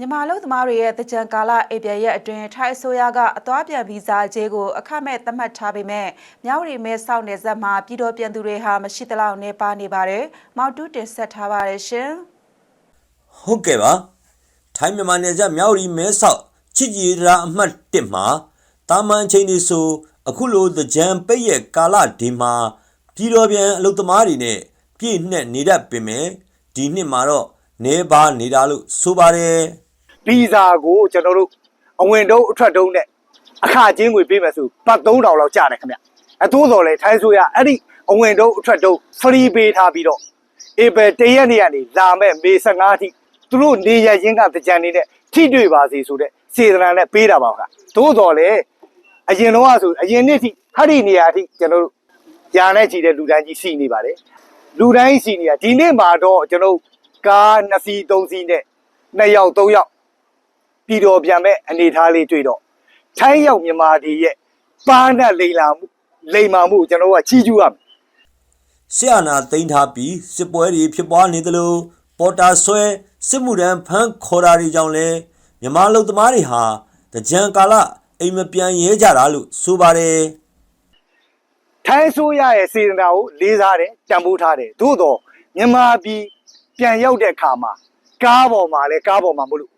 မြန်မာလူသမားတွေရဲ့တကြံကာလအေပြရက်အတွင်းထိုင်းအစိုးရကအသွားပြန်ဗီဇာကြေးကိုအခမဲ့သတ်မှတ်ထားပေမဲ့မြဝတီမဲဆောက်နယ်စပ်မှာပြည်တော်ပြန်သူတွေဟာမရှိသလောက်နေပါနေပါတယ်။မောက်တူးတင်ဆက်ထားပါတယ်ရှင်။ဟုတ်ကဲ့ပါထိုင်းမြန်မာနယ်စပ်မြောက်ရီမဲဆောက်ချစ်ကြည်ရာအမှတ်1မှာတာမန်အချိန်ဒီဆိုအခုလိုတကြံပိတ်ရဲ့ကာလဒီမှာပြည်တော်ပြန်အလုသမားတွေနဲ့ပြည့်နှက်နေတတ်ပင်မဲ့ဒီနှစ်မှာတော့နေပါနေတာလို့ဆိုပါတယ် ဗီဇာကိုကျွန်တော်တို့အဝင်တုံးအထွက်တုံးနဲ့အခချင်းငွေပေးမယ်ဆိုပတ်3000လောက်ကျတယ်ခင်ဗျအတိုးတော်လဲထိုင်းဆိုရအဲ့ဒီအဝင်တုံးအထွက်တုံး free ပေးထားပြီးတော့ဧပြီတရက်နေ့ကနေလာမဲ့မေ15အထိသူတို့နေရရင်းကတကြံနေတဲ့ထိတွေ့ပါစေဆိုတဲ့စေတနာနဲ့ပေးတာပါခသို့တော်လဲအရင်တော့ကဆိုအရင်နှစ်ထိဟာဒီနေရာအထိကျွန်တော်တို့ညာနဲ့ကြည့်တဲ့လူတန်းကြီးစီနေပါတယ်လူတိုင်းစီနေတာဒီနေ့မှာတော့ကျွန်တော်တို့ကား2စီး3စီးနဲ့2ယောက်3ယောက် ပြည်တော်ပြန်မဲ့အနေထားလေးတွေ့တော့ထိုင်းရောက်မြန်မာတွေရဲ့ပါးနဲ့လိန်လာမှုလိန်မာမှုကိုကျွန်တော်တို့ကချီးကျူးရမယ်ဆရာနာသိမ်းထားပြီးစစ်ပွဲတွေဖြစ်ပွားနေသလိုပေါ်တာဆွဲစစ်မှုထမ်းဖမ်းခေါ်တာတွေကြောင့်လဲမြန်မာလူသမားတွေဟာတကြံကာလအိမ်မပြန်ရဲကြတာလို့ဆိုပါတယ်ထိုင်းဆိုးရရဲ့စေတနာကိုလေးစားတယ်တန်ဖိုးထားတယ်သို့တော့မြန်မာပြည်ပြန်ရောက်တဲ့အခါမှာကားပေါ်မှာလဲကားပေါ်မှာမဟုတ်လို့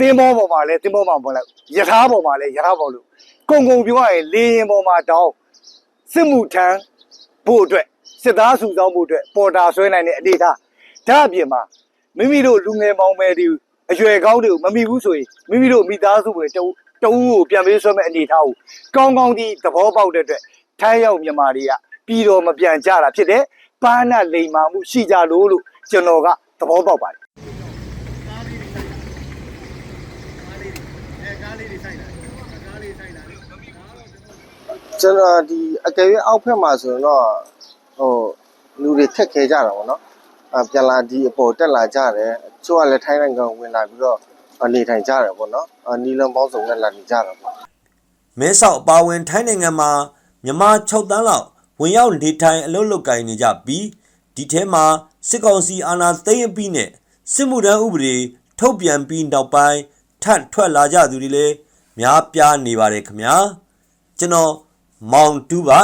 သင်္ဘောပေါ်မှာလဲသင်္ဘောမှာမဟုတ်လို့ယထာပေါ်မှာလဲယထာပေါ်လို့ကုံကုံပြောရရင်လေရင်ပေါ်မှာတောင်းစစ်မှုထမ်းဖို့အတွက်စစ်သားစုဆောင်းဖို့အတွက်ပေါ်တာဆွဲနိုင်တဲ့အနေအထားဒါအပြင်မှာမိမိတို့လူငယ်မောင်မယ်တွေအရွယ်ကောင်းတွေကိုမမိဘူးဆိုရင်မိမိတို့မိသားစုဝင်တဦးတဦးကိုပြန်ပေးဆွဲမဲ့အနေအထားကိုကောင်းကောင်းဒီသဘောပေါက်တဲ့အတွက်ထိုင်းရောက်မြန်မာတွေကပြည်တော်မပြန်ကြတာဖြစ်တယ်ပန်းနဲ့လိန်မာမှုရှိကြလို့လို့ကျွန်တော်ကသဘောပေါက်ပါတယ် ကျွန်တော်ဒီအကယ်၍အောက်ဖက်မှာဆိုရင်တော့ဟိုလူတွေခက်ခဲကြတာပေါ့နော်အပြန်လာဒီအပေါ်တက်လာကြတယ်အချို့ကလည်းထိုင်းနိုင်ငံဝင်လာပြီးတော့အနေထိုင်ကြတယ်ပေါ့နော်အနီလန်ပေါင်းစုံနဲ့လာနေကြတာပေါ့မဲဆောက်အပါအဝင်ထိုင်းနိုင်ငံမှာမြန်မာ6တန်းလောက်ဝင်ရောက်နေထိုင်အလုပ်လုပ်ကိုင်နေကြပြီးဒီထဲမှာစစ်ကောင်စီအာဏာသိမ်းအပြီးနဲ့စစ်မှုထမ်းဥပဒေထုတ်ပြန်ပြီးနောက်ပိုင်းထပ်ထွက်လာကြသူတွေလည်း များပြားနေပါတယ်ခင်ဗျာကျွန်တော်မောင်တူးပါ